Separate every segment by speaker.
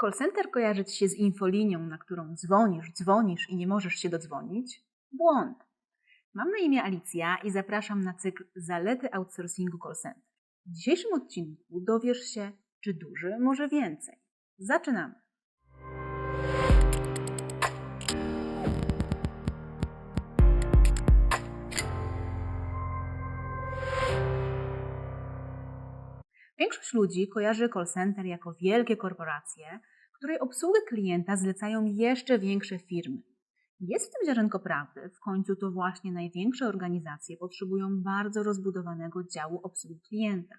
Speaker 1: Call center kojarzy ci się z infolinią, na którą dzwonisz, dzwonisz i nie możesz się dodzwonić? Błąd. Mam na imię Alicja i zapraszam na cykl Zalety outsourcingu call center. W dzisiejszym odcinku dowiesz się, czy duży może więcej. Zaczynamy. Większość ludzi kojarzy call center jako wielkie korporacje, której obsługę klienta zlecają jeszcze większe firmy. Jest w tym ziarenko prawdy, w końcu to właśnie największe organizacje potrzebują bardzo rozbudowanego działu obsługi klienta.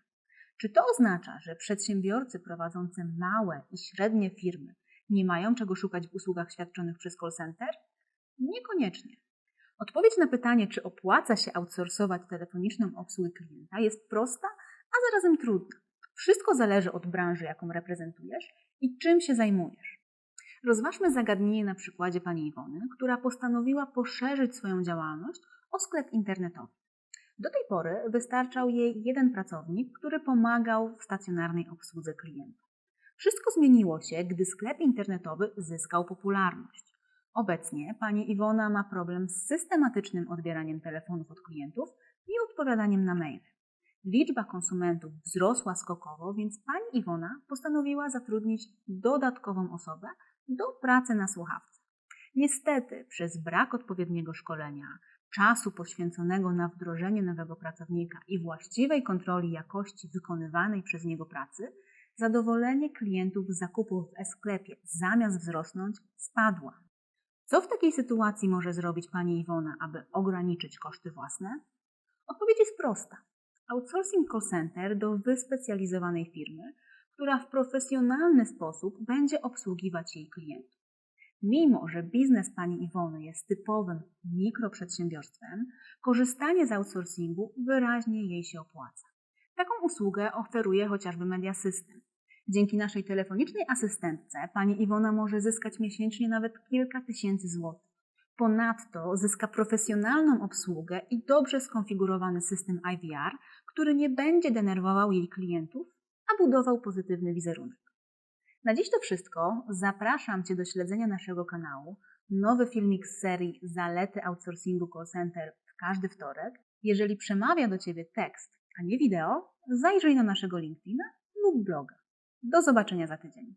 Speaker 1: Czy to oznacza, że przedsiębiorcy prowadzący małe i średnie firmy nie mają czego szukać w usługach świadczonych przez call center? Niekoniecznie. Odpowiedź na pytanie, czy opłaca się outsourcować telefoniczną obsługę klienta, jest prosta, a zarazem trudna. Wszystko zależy od branży, jaką reprezentujesz i czym się zajmujesz. Rozważmy zagadnienie na przykładzie pani Iwony, która postanowiła poszerzyć swoją działalność o sklep internetowy. Do tej pory wystarczał jej jeden pracownik, który pomagał w stacjonarnej obsłudze klienta. Wszystko zmieniło się, gdy sklep internetowy zyskał popularność. Obecnie pani Iwona ma problem z systematycznym odbieraniem telefonów od klientów i odpowiadaniem na maile. Liczba konsumentów wzrosła skokowo, więc pani Iwona postanowiła zatrudnić dodatkową osobę do pracy na słuchawce. Niestety, przez brak odpowiedniego szkolenia, czasu poświęconego na wdrożenie nowego pracownika i właściwej kontroli jakości wykonywanej przez niego pracy, zadowolenie klientów z zakupów w e-sklepie zamiast wzrosnąć spadła. Co w takiej sytuacji może zrobić pani Iwona, aby ograniczyć koszty własne? Odpowiedź jest prosta. Outsourcing call center do wyspecjalizowanej firmy, która w profesjonalny sposób będzie obsługiwać jej klientów. Mimo, że biznes pani Iwony jest typowym mikroprzedsiębiorstwem, korzystanie z outsourcingu wyraźnie jej się opłaca. Taką usługę oferuje chociażby Media System. Dzięki naszej telefonicznej asystentce pani Iwona może zyskać miesięcznie nawet kilka tysięcy złotych. Ponadto zyska profesjonalną obsługę i dobrze skonfigurowany system IVR, który nie będzie denerwował jej klientów, a budował pozytywny wizerunek. Na dziś to wszystko. Zapraszam Cię do śledzenia naszego kanału. Nowy filmik z serii Zalety outsourcingu call center w każdy wtorek. Jeżeli przemawia do Ciebie tekst, a nie wideo, zajrzyj na naszego LinkedIna lub bloga. Do zobaczenia za tydzień.